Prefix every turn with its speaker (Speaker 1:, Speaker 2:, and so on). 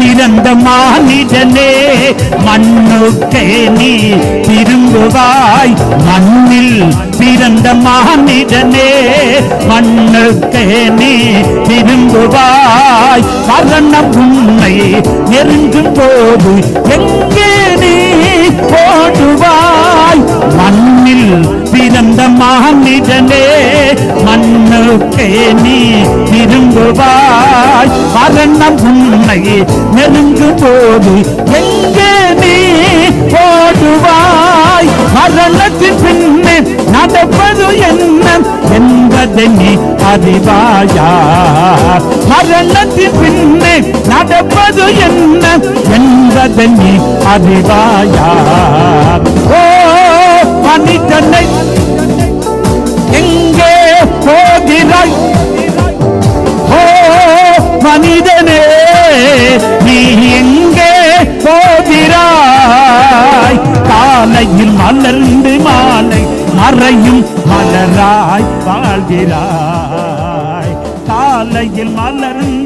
Speaker 1: பிறந்த மானிடனே மண்ணுக்கே நீ திரும்புவாய். மண்ணில் பிறந்த மானிடனே மண்ணுக்கே நீ திரும்புவாய். மரணம் உன்னை நெருங்கும் போது எங்கே நீ போடுவாய். மண்ணில் பிறந்த மானிடனே மண்ணுக்கே நீ திரும்புவாய் உன்னை நெருங்கும் போது எங்கே நீ ஓடுவாய்? மரணத்தின் பின்னே நடப்பது என்ன என்பதை நீ அறிவாயா? மரணத்தின் பின்னே நடப்பது என்ன என்பதை நீ அறிவாயா? ஓ மனிதனை எங்கே போகிறாய்? காலையில் மலர்ந்து மாலை மறையும் மலராய் வாழ்கிறாய். காலையில் மலர்ந்து